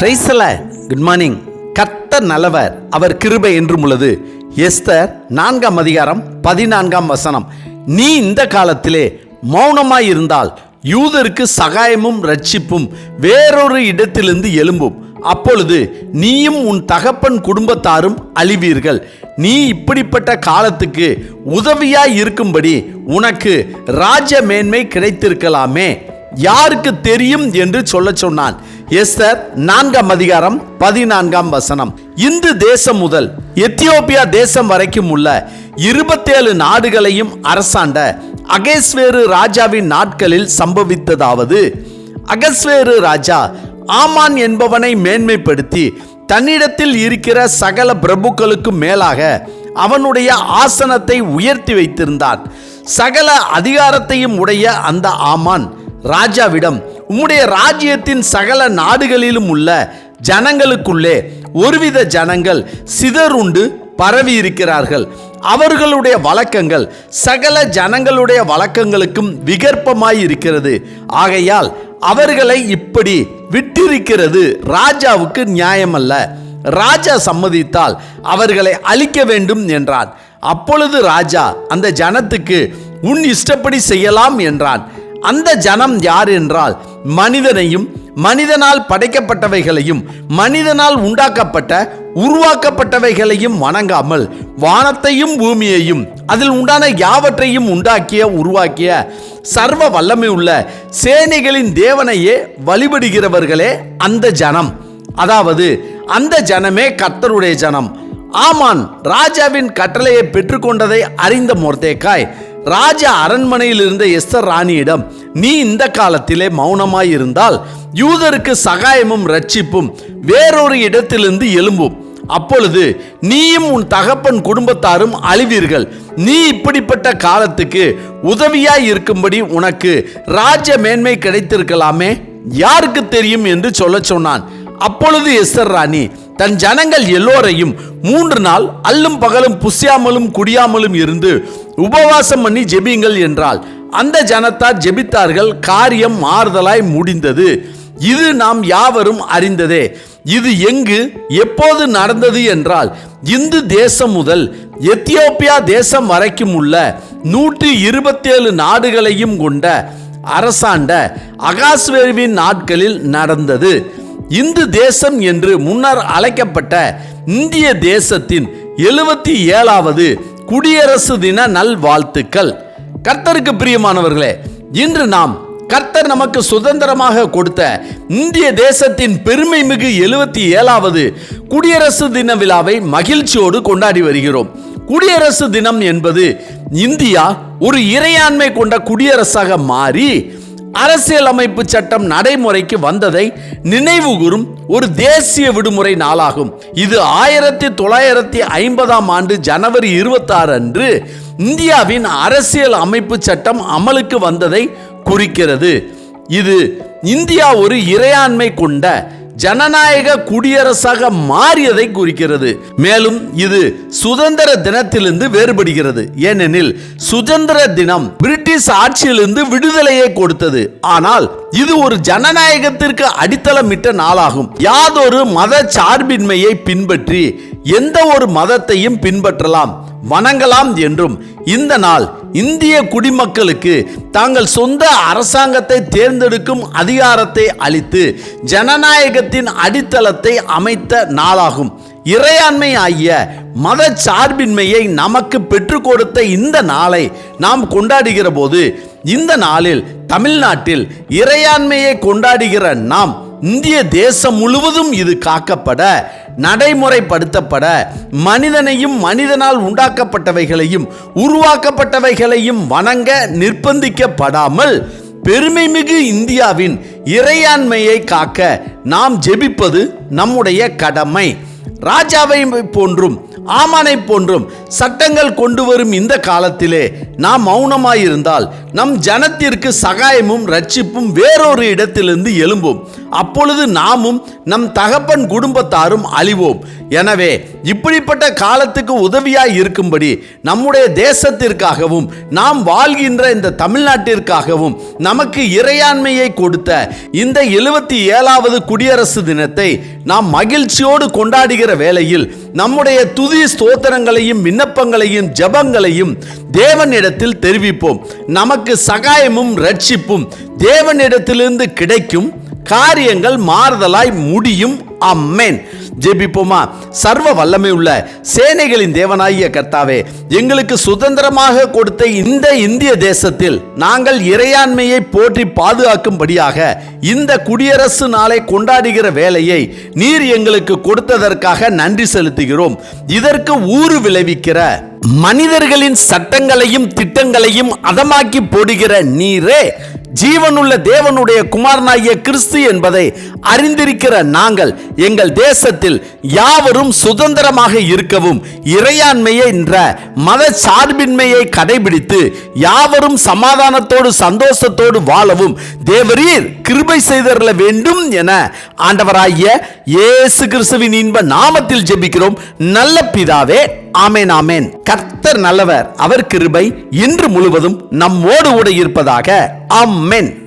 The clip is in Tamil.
பிரைசல குட் மார்னிங் கர்த்த நல்லவர். அவர் கிருபை என்றும் உள்ளது. எஸ்தர் நான்காம் அதிகாரம் பதினான்காம் வசனம். நீ இந்த காலத்திலே மௌனமாய் இருந்தால் யூதருக்கு சகாயமும் ரட்சிப்பும் வேறொரு இடத்திலிருந்து எழும்பும். அப்பொழுது நீயும் உன் தகப்பன் குடும்பத்தாரும் அழிவீர்கள். நீ இப்படிப்பட்ட காலத்துக்கு உதவியாய் இருக்கும்படி உனக்கு ராஜ மேன்மை கிடைத்திருக்கலாமே. யாருக்கு தெரியும் என்று சொல்ல சொன்னான். எஸ்தர் நான்காம் அதிகாரம் பதினான்காம் வசனம். இந்து தேசம் முதல் எத்தியோப்பியா தேசம் வரைக்கும் உள்ள இருபத்தேழு நாடுகளையும் அரசாண்ட அகேஸ்வேரு ராஜாவின் நாட்களில் சம்பவித்ததாவது. அகஸ்வேரு ராஜா ஆமான் என்பவனை மேன்மைப்படுத்தி தன்னிடத்தில் இருக்கிற சகல பிரபுக்களுக்கும் மேலாக அவனுடைய ஆசனத்தை உயர்த்தி வைத்திருந்தான். சகல அதிகாரத்தையும் உடைய அந்த ஆமான் ராஜாவிடம் உம்முடைய ராஜ்யத்தின் சகல நாடுகளிலும் உள்ள ஜனங்களுக்குள்ளே ஒருவித ஜனங்கள் சிதறுண்டு பரவி இருக்கிறார்கள். அவர்களுடைய வழக்கங்கள் சகல ஜனங்களுடைய வழக்கங்களுக்கும் விகற்பமாய் இருக்கிறது. ஆகையால் அவர்களை இப்படி விட்டிருக்கிறது ராஜாவுக்கு நியாயமல்ல. ராஜா சம்மதித்தால் அவர்களை அழிக்க வேண்டும் என்றான். அப்பொழுது ராஜா அந்த ஜனத்துக்கு உன் இஷ்டப்படி செய்யலாம் என்றான். அந்த ஜனம் யார் என்றால் மனிதனையும் மனிதனால் படைக்கப்பட்டவைகளையும் மனிதனால் உண்டாக்கப்பட்ட உருவாக்கப்பட்டவைகளையும் வணங்காமல் வானத்தையும் பூமியையும் அதில் உண்டான யாவற்றையும் உண்டாக்கிய உருவாக்கிய சர்வ வல்லமை உள்ள சேனைகளின் தேவனையே வழிபடுகிறவர்களே அந்த ஜனம். அதாவது அந்த ஜனமே கர்த்தருடைய ஜனம். ஆமான் ராஜாவின் கட்டளையை பெற்றுக்கொண்டதை அறிந்த மொர்தேக்காய் ராஜா அரண்மனையில் இருந்த எஸ்தர் ராணியிடம் நீ இந்த காலத்திலே மௌனமாய் இருந்தால் யூதருக்கு சகாயமும் ரட்சிப்பும் வேறொரு இடத்திலிருந்து எழும்பும். அப்பொழுது நீயும் உன் தகப்பன் குடும்பத்தாரும் அழிவீர்கள். நீ இப்படிப்பட்ட காலத்துக்கு உதவியாய் இருக்கும்படி உனக்கு ராஜ மேன்மை கிடைத்திருக்கலாமே? யாருக்கு தெரியும்? என்று சொல்லச் சொன்னான். அப்பொழுது எஸ்தர் ராணி தன் ஜனங்கள் எல்லோரையும் மூன்று நாள் அல்லும் பகலும் புசியாமலும் குடியாமலும் இருந்து உபவாசம் பண்ணி ஜெபியுங்கள் என்றால் அந்த ஜனத்தார் ஜெபித்தார்கள் காரியம் மாறுதலாய் முடிந்தது. இது நாம் யாவரும் அறிந்ததே. இது எங்கு எப்போது நடந்தது என்றால் இந்து தேசம் முதல் எத்தியோப்பியா தேசம் வரைக்கும் உள்ள நூற்றி இருபத்தேழு நாடுகளையும் கொண்ட அரசாண்ட அகாஸ்வேருவின் நாட்களில் நடந்தது. இந்து தேசம் என்று முன்னர் அழைக்கப்பட்ட இந்திய தேசத்தின் எழுபத்தி ஏழாவது குடியரசு தின நல்வாழ்த்துக்கள். கர்த்தருக்கு பிரியமானவர்களே இன்று நாம் கர்த்தர் நமக்கு சுதந்திரமாக கொடுத்த இந்திய தேசத்தின் பெருமை மிகு எழுபத்தி ஏழாவது குடியரசு தின விழாவை மகிழ்ச்சியோடு கொண்டாடி வருகிறோம். குடியரசு தினம் என்பது இந்தியா ஒரு இறையாண்மை கொண்ட குடியரசாக மாறி அரசியல் அமைப்பு சட்டம் நடைமுறைக்கு வந்ததை நினைவுகூரும் ஒரு தேசிய விடுமுறை நாளாகும். இது ஆயிரத்தி தொள்ளாயிரத்தி ஐம்பதாம் ஆண்டு ஜனவரி இருபத்தாறு அன்று இந்தியாவின் அரசியல் அமைப்பு சட்டம் அமலுக்கு வந்ததை குறிக்கிறது. இது இந்தியா ஒரு இறையாண்மை கொண்ட ஜனநாயக குடியரசாக மாறியதை குறிக்கிறது. மேலும் இது சுதந்திர தினத்திலிருந்து வேறுபடுகிறது. ஏனெனில் சுதந்திர தினம் பிரிட்டிஷ் ஆட்சியிலிருந்து விடுதலையை கொடுத்தது. ஆனால் இது ஒரு ஜனநாயகத்திற்கு அடித்தளமிட்ட நாளாகும். யாதொரு மத சார்பின்மையை பின்பற்றி எந்த ஒரு மதத்தையும் பின்பற்றலாம். வணங்கலாம் என்றும் இந்த நாள் இந்திய குடிமக்களுக்கு தாங்கள் சொந்த அரசாங்கத்தை தேர்ந்தெடுக்கும் அதிகாரத்தை அளித்து ஜனநாயகத்தின் அடித்தளத்தை அமைத்த நாளாகும். இறையாண்மை ஆகிய மத சார்பின்மையை நமக்கு பெற்றுக் கொடுத்த இந்த நாளை நாம் கொண்டாடுகிற போது இந்த நாளில் தமிழ்நாட்டில் இறையாண்மையை கொண்டாடுகிற நாம் இந்திய தேசம் முழுவதும் இது காக்கப்பட நடைமுறைப்படுத்தப்பட மனிதனையும் மனிதனால் உண்டாக்கப்பட்டவைகளையும் உருவாக்கப்பட்டவைகளையும் வணங்க நிர்பந்திக்கப்படாமல் பெருமைமிகு இந்தியாவின் இறையாண்மையை காக்க நாம் ஜெபிப்பது நம்முடைய கடமை. ராஜாவை போன்றும் ஆமானை போன்றும் சட்டங்கள் கொண்டு வரும் இந்த காலத்திலே நாம் மௌனமாயிருந்தால் நம் ஜனத்திற்கு சகாயமும் ரட்சிப்பும் வேறொரு இடத்திலிருந்து எழும்பும். அப்பொழுது நாமும் நம் தகப்பன் குடும்பத்தாரும் அழிவோம். எனவே இப்படிப்பட்ட காலத்துக்கு உதவியாய் இருக்கும்படி நம்முடைய தேசத்திற்காகவும் நாம் வாழ்கின்ற இந்த தமிழ்நாட்டிற்காகவும் நமக்கு இறையாண்மையை கொடுத்த இந்த எழுபத்தி ஏழாவது குடியரசு தினத்தை நாம் மகிழ்ச்சியோடு கொண்டாடுகிற வேளையில் நம்முடைய துதி ஸ்தோத்திரங்களையும் விண்ணப்பங்களையும் ஜெபங்களையும் தேவனிடத்தில் தெரிவிப்போம். நமக்கு சகாயமும் ரட்சிப்பும் தேவனிடத்திலிருந்து கிடைக்கும். காரியங்கள் மாறுதலாய் முடியும். அம்மேன். ஜெபிப்போமா? சர்வ வல்லமை உள்ள சேனைகளின் தேவனாகிய கர்த்தாவே எங்களுக்கு சுதந்திரமாக கொடுத்த இந்த இந்திய தேசத்தில் நாங்கள் இறையாண்மையை போற்றி பாதுகாக்கும்படியாக இந்த குடியரசு நாளை கொண்டாடுகிற வேலையை நீர் எங்களுக்கு கொடுத்ததற்காக நன்றி செலுத்துகிறோம். இதற்கு ஊறு விளைவிக்கிற மனிதர்களின் சட்டங்களையும் திட்டங்களையும் அதமாக்கி போடுகிற நீரே ஜீவனுள்ள தேவனுடைய குமாரனாகிய கிறிஸ்து என்பதை அறிந்திருக்கிற நாங்கள் எங்கள் தேசத்தில் யாவரும் சுதந்திரமாக இருக்கவும் இறையாண்மையை என்ற மத சார்பின்மையை கடைபிடித்து யாவரும் சமாதானத்தோடு சந்தோஷத்தோடு வாழவும் தேவரீர் கிருபை செய்தரல வேண்டும் என ஆண்டவராகிய இயேசு கிறிஸ்துவின் இன்ப நாமத்தில் ஜெபிக்கிறோம். நல்ல பிதாவே ஆமேன் ஆமேன். கர்த்தர் நல்லவர். அவர் கிருபை இன்று முழுவதும் நம்மோடு கூட இருப்பதாக. ஆமென்.